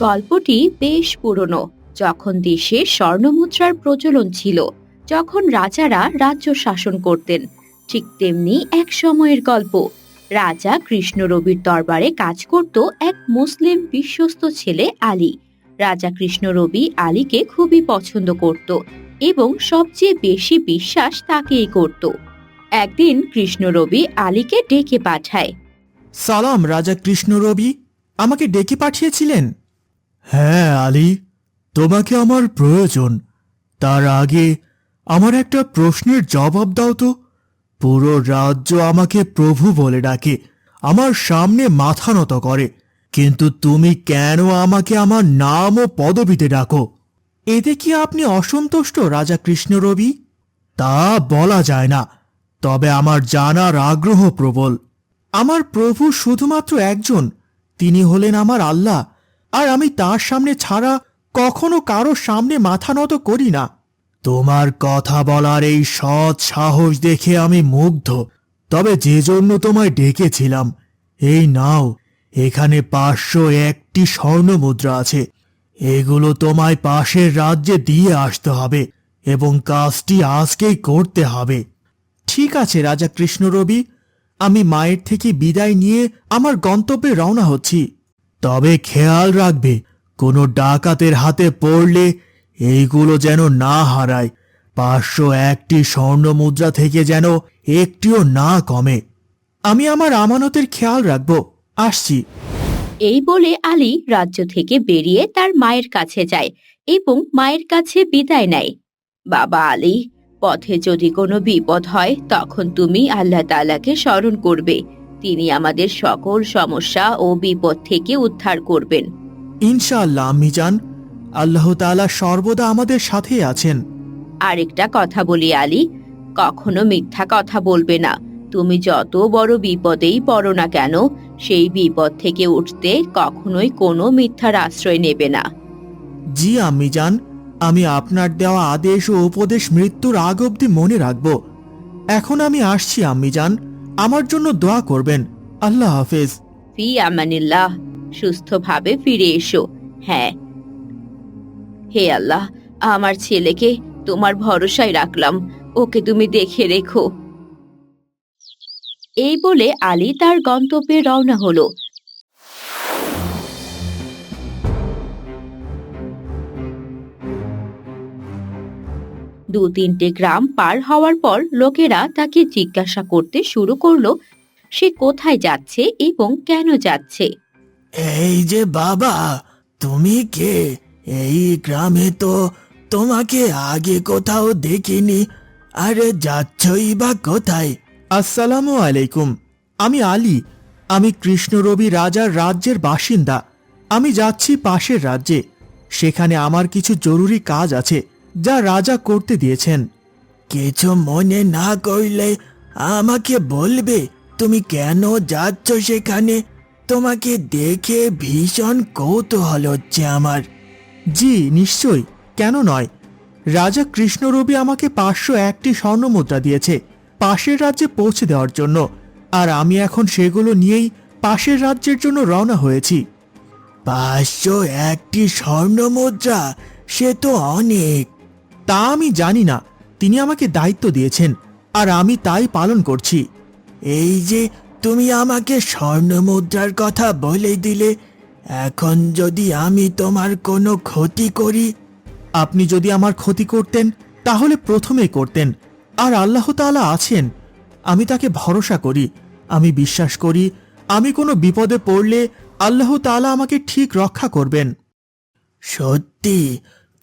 গল্পটি বেশ পুরনো। যখন দেশে স্বর্ণমুদ্রার প্রচলন ছিল, যখন রাজারা রাজ্য শাসন করতেন, ঠিক তেমনি এক সময়ের গল্প। রাজা কৃষ্ণ রবির দরবারে কাজ করত এক মুসলিম বিশ্বস্ত ছেলে আলী। রাজা কৃষ্ণ রবি আলীকে খুবই পছন্দ করত এবং সবচেয়ে বেশি বিশ্বাস তাকেই করত। একদিন কৃষ্ণ রবি আলীকে ডেকে পাঠায়। সালাম, রাজা কৃষ্ণ রবি। আমাকে ডেকে পাঠিয়েছিলেন? হ্যাঁ আলী, তোমাকে আমার প্রয়োজন। তার আগে আমার একটা প্রশ্নের জবাব দাও তো। পুরো রাজ্য আমাকে প্রভু বলে ডাকে, আমার সামনে মাথা নত করে। কিন্তু তুমি কেন আমাকে আমার নাম ও পদবিতে ডাকো? এতে কি আপনি অসন্তুষ্ট, রাজা কৃষ্ণ রবি? তা বলা যায় না, তবে আমার জানার আগ্রহ প্রবল। আমার প্রভু শুধুমাত্র একজন, তিনি হলেন আমার আল্লাহ আর আমি তার সামনে ছাড়া কখনো কারও সামনে মাথা নত করি না। তোমার কথা বলার এই সৎ সাহস দেখে আমি মুগ্ধ। তবে যে জন্য তোমায় ডেকেছিলাম, এই নাও, এখানে পাঁচশো একটি স্বর্ণ মুদ্রা আছে। এগুলো তোমায় পাশের রাজ্যে দিয়ে আসতে হবে এবং কাজটি আজকেই করতে হবে। ঠিক আছে, রাজা কৃষ্ণ রবি আমি মায়ের থেকে বিদায় নিয়ে আমার গন্তব্যে রওনা হচ্ছি। তবে খেয়াল রাখবে, কোনো ডাকাতের হাতে পড়লে এইগুলো যেন না হারায়। পাঁচশো একটি স্বর্ণ মুদ্রা থেকে যেন একটিও না কমে। আমি আমার আমানতের খেয়াল রাখব। আসছি। এই বলে আলী রাজ্য থেকে বেরিয়ে তার মায়ের কাছে যায় এবং মায়ের কাছে বিদায় নেয়। বাবা আলী, পথে যদি কোনো বিপদ হয়, তখন তুমি আল্লাহ তাআলাকে স্মরণ করবে। তিনি আমাদের সকল সমস্যা ও বিপদ থেকে উদ্ধার করবেন। ইনশাআল্লাহ আম্মি যান আল্লাহ তাআলা সর্বদা আমাদের সাথে আছেন। আরেকটা কথা বলি আলী। কখনো মিথ্যা কথা বলবে না। তুমি যত বড় বিপদেই পড়ো না কেন সেই বিপদ থেকে উঠতে কখনোই কোনো মিথ্যার আশ্রয় নেবে না। জি আম্মি যান আমি আপনার দেওয়া আদেশ ও উপদেশ মৃত্যুর আগ অব্দি মনে রাখব। এখন আমি আসছি আম্মি যান আমার জন্য দোয়া করবেন। আল্লাহ হাফেজ। ফি আমানিল্লাহ, সুস্থভাবে ফিরে এসো। হ্যাঁ। হে আল্লাহ, আমার ছেলেকে তোমার ভরসায় রাখলাম। ওকে তুমি দেখে রেখো। এই বলে আলী তার গন্তব্যে রওনা হলো। দু তিনটে গ্রাম পার হওয়ার পর লোকেরা তাকে জিজ্ঞাসা করতে শুরু করল সে কোথায় যাচ্ছে এবং কেন যাচ্ছে। এই যে বাবা তুমি কে? এই গ্রামে তো তোমাকে আগে কোথাও দেখিনি। আরে যাচ্ছই বা কোথায়? আসসালামু আলাইকুম। আমি আলী। আমি কৃষ্ণরবি রাজার রাজ্যের বাসিন্দা। আমি যাচ্ছি পাশের রাজ্যে। সেখানে আমার কিছু জরুরি কাজ আছে। যা রাজা করতে দিয়েছেন। কিছু মনে না করলে আমাকে বলবে, তুমি কেন যাচ্ছ সেখানে? তোমাকে দেখে ভীষণ কৌতূহল হচ্ছে আমার। জি, নিশ্চয়ই। কেন নয়? রাজা কৃষ্ণরবি আমাকে পাঁচশো একটি স্বর্ণমুদ্রা দিয়েছে, পাশের রাজ্যে পৌঁছে দেওয়ার জন্য। আর আমি এখন সেগুলো নিয়েই পাশের রাজ্যের জন্য রওনা হয়েছি। পাঁচশো একটি স্বর্ণমুদ্রা সে তো অনেক। তা আমি জানি না। তিনি আমাকে দায়িত্ব দিয়েছেন আর আমি তাই পালন করছি। এই যে তুমি আমাকে স্বর্ণ মুদ্রার কথা বলে দিলে এখন যদি আমি তোমার কোনো ক্ষতি করি? আপনি যদি আমার ক্ষতি করতেন তাহলে প্রথমেই করতেন আর আল্লাহ তাআলা আছেন। আমি তাকে ভরসা করি আমি বিশ্বাস করি আমি কোনো বিপদে পড়লে আল্লাহ তাআলা আমাকে ঠিক রক্ষা করবেন। সত্যি?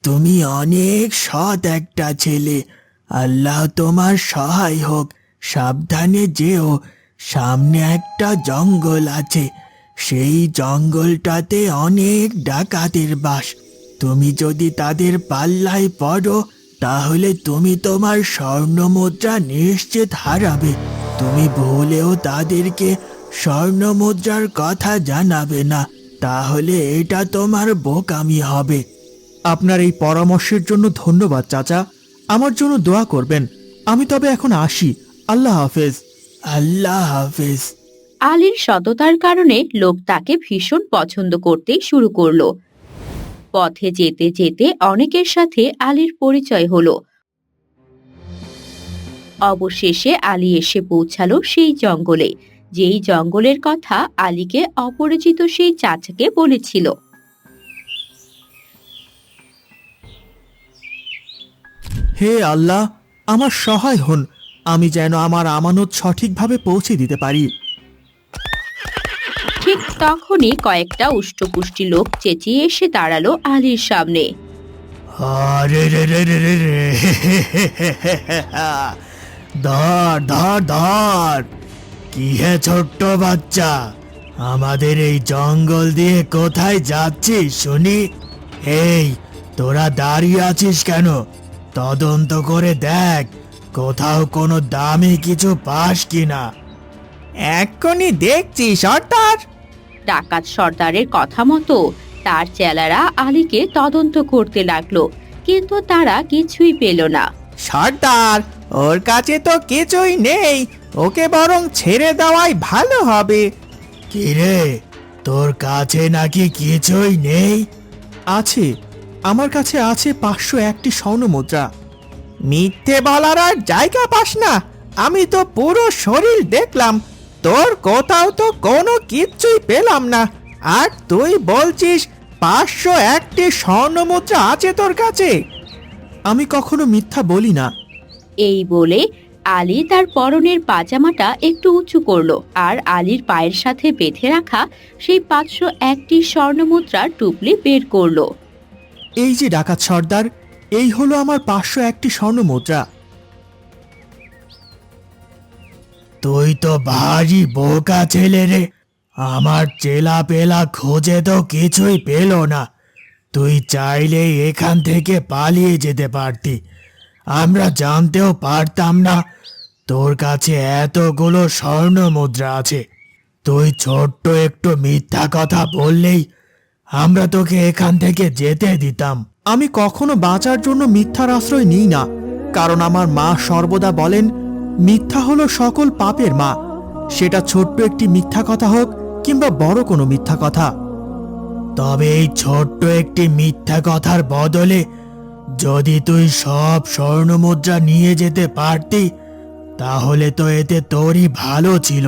তুমি অনেক সৎ একটা ছেলে। আল্লাহ তোমার সহায় হোক, সাবধানে যেও, সামনে একটা জঙ্গল আছে। সেই জঙ্গলটাতে অনেক ডাকাতের বাস। তুমি যদি তাদের পাল্লায় পড়ো, তাহলে তুমি তোমার স্বর্ণ মুদ্রা নিশ্চিত হারাবে। তুমি ভুলেও তাদেরকে স্বর্ণ মুদ্রার কথা জানাবে না, তাহলে এটা তোমার বোকামি হবে। আপনার এই পরামর্শের জন্য ধন্যবাদ চাচা। আমার জন্য দোয়া করবেন। আমি তবে এখন আসি। আল্লাহ হাফেজ। আল্লাহ হাফেজ। আলীর সততার কারণে লোক তাকে ভীষণ পছন্দ করতে শুরু করল। পথে যেতে যেতে অনেকের সাথে আলীর পরিচয় হলো। অবশেষে আলী এসে পৌঁছালো সেই জঙ্গলে। যেই জঙ্গলের কথা আলীকে অপরিচিত সেই চাচাকে বলেছিল। হে আল্লাহ আমার সহায় হন। আমি যেন আমার আমানত সঠিকভাবে পৌঁছে দিতে পারি। ঠিক তখনই কয়েকটা উষ্টপুষ্টি লোক চেঁচিয়ে এসে দাঁড়াল আলীর সামনে। আরে রে রে রে রে রে ধর ধর ধর কি হে ছোট্ট বাচ্চা? আমাদের এই জঙ্গল দিয়ে কোথায় যাচ্ছিস শুনি? এই তোরা দাঁড়িয়ে আছিস কেন? তদন্ত করে দেখ কোথাও কোনো দামি কিছু পাস কিনা। এক্ষুনি দেখছি সর্দার ডাকাত সর্দারের কথা মতো তার চেলারা আলীকে তদন্ত করতে লাগল কিন্তু তারা কিছুই পেল না। সর্দার ওর কাছে তো কিছুই নেই ওকে বরং ছেড়ে দেওয়াই ভালো হবে। কিরে তোর কাছে নাকি কিছুই নেই? আছে আমার কাছে আছে পাঁচশো একটি স্বর্ণ মুদ্রা। মিথ্যে বলার আর জায়গা পাস না। আমি তো পুরো শরীর দেখলাম। তোর কোথাও তো কোনো কিচ্ছুই পেলাম না। আর তুই বলছিস পাঁচশো একটি স্বর্ণ মুদ্রা আছে তোর কাছে। আমি কখনো মিথ্যা বলি না। এই বলে আলী তার পরনের পাজামাটা একটু উঁচু করল আর আলীর পায়ের সাথে বেঁধে রাখা সেই পাঁচশো একটি স্বর্ণমুদ্রার টুপলি বের করল। এই যে ডাকাত সর্দার, এই হলো আমার পাঁচশো একটি স্বর্ণ মুদ্রা। তুই তো ভারী বোকা ছেলে রে। আমার চেলা পেলা খোঁজে তো কিছুই পেল না। তুই চাইলেই এখান থেকে পালিয়ে যেতে পারতি। আমরা জানতেও পারতাম না তোর কাছে এতগুলো স্বর্ণ মুদ্রা আছে। তুই ছোট্ট একটু মিথ্যা কথা বললেই আমরা তোকে এখান থেকে যেতে দিতাম। আমি কখনো বাঁচার জন্য মিথ্যার আশ্রয় নিই না, কারণ আমার মা সর্বদা বলেন, মিথ্যা হলো সকল পাপের মা। সেটা ছোট্ট একটি মিথ্যা কথা হোক কিংবা বড় কোনো মিথ্যা কথা। তবে এই ছোট্ট একটি মিথ্যা কথার বদলে যদি তুই সব স্বর্ণ মুদ্রা নিয়ে যেতে পারতি, তাহলে তো এতে তোরই ভালো ছিল।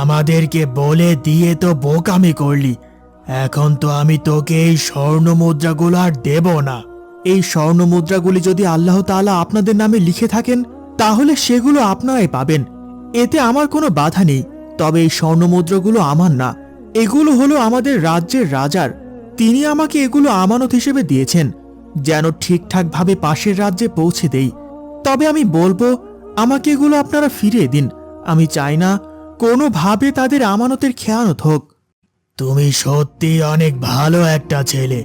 আমাদেরকে বলে দিয়ে তো বোকামি করলি। এখন তো আমি তোকে এই স্বর্ণ মুদ্রাগুলো আর দেব না। এই স্বর্ণ মুদ্রাগুলি যদি আল্লাহ তাআলা আপনাদের নামে লিখে থাকেন, তাহলে সেগুলো আপনারাই পাবেন। এতে আমার কোনো বাধা নেই। তবে এই স্বর্ণ মুদ্রাগুলো আমার না। এগুলো হলো আমাদের রাজ্যের রাজার। তিনি আমাকে এগুলো আমানত হিসেবে দিয়েছেন, যেন ঠিকঠাকভাবে পাশের রাজ্যে পৌঁছে দেই। তবে আমি বলব, আমাকে এগুলো আপনারা ফিরিয়ে দিন। আমি চাই না কোনোভাবে তাদের আমানতের খেয়ানত হোক। তুমি সত্যি অনেক ভালো একটা ছেলে।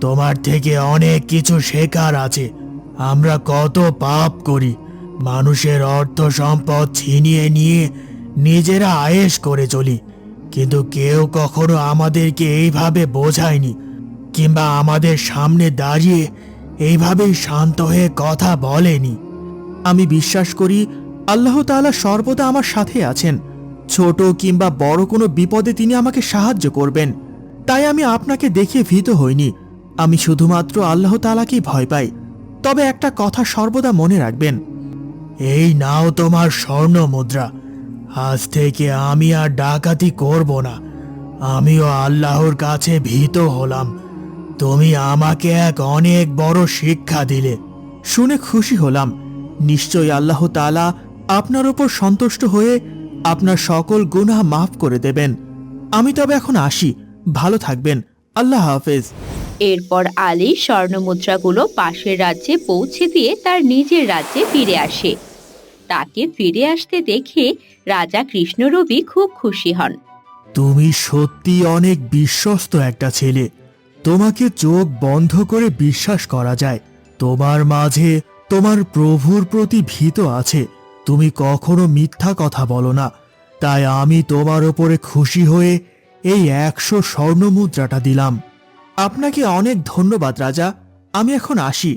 তোমার থেকে অনেক কিছু শেখার আছে। আমরা কত পাপ করি। মানুষের অর্থ সম্পদ ছিনিয়ে নিয়ে নিজেরা আয়েশ করে চলি। কিন্তু কেউ কখনো আমাদেরকে এইভাবে বোঝায়নি কিংবা আমাদের সামনে দাঁড়িয়ে এইভাবেই শান্ত হয়ে কথা বলেনি। আমি বিশ্বাস করি, আল্লাহ তাআলা সর্বদা আমার সাথে আছেন। ছোট কিংবা বড় কোনো বিপদে তিনি আমাকে সাহায্য করবেন। তাই আমি আপনাকে দেখে ভীত হইনি। আমি শুধুমাত্র আল্লাহ তাআলাকেই ভয় পাই। তবে একটা কথা সর্বদা মনে রাখবেন। এই নাও তোমার স্বর্ণ মুদ্রা। আজ থেকে আমি আর ডাকাতি করব না। আমিও আল্লাহর কাছে ভীত হলাম। তুমি আমাকে এক অনেক বড় শিক্ষা দিলে। শুনে খুশি হলাম। নিশ্চয়ই আল্লাহ তাআলা আপনার ওপর সন্তুষ্ট হয়ে আপনার সকল গুনাহ মাফ করে দেবেন। আমি তবে এখন আসি। ভালো থাকবেন। আল্লাহ হাফেজ। এরপর আলী স্বর্ণমুদ্রাগুলো পাশের রাজ্যে পৌঁছে দিয়ে তার নিজের রাজ্যে ফিরে আসে। তাকে ফিরে আসতে দেখে রাজা কৃষ্ণরবি খুব খুশি হন। তুমি সত্যি অনেক বিশ্বস্ত একটা ছেলে। তোমাকে চোখ বন্ধ করে বিশ্বাস করা যায়। তোমার মাঝে তোমার প্রভুর প্রতি ভীত আছে। তুমি কখনো মিথ্যা কথা বলো না। তাই আমি তোমার ওপরে খুশি হয়ে এই একশো স্বর্ণ মুদ্রাটা দিলাম। আপনাকে অনেক ধন্যবাদ, রাজা। আমি এখন আসি।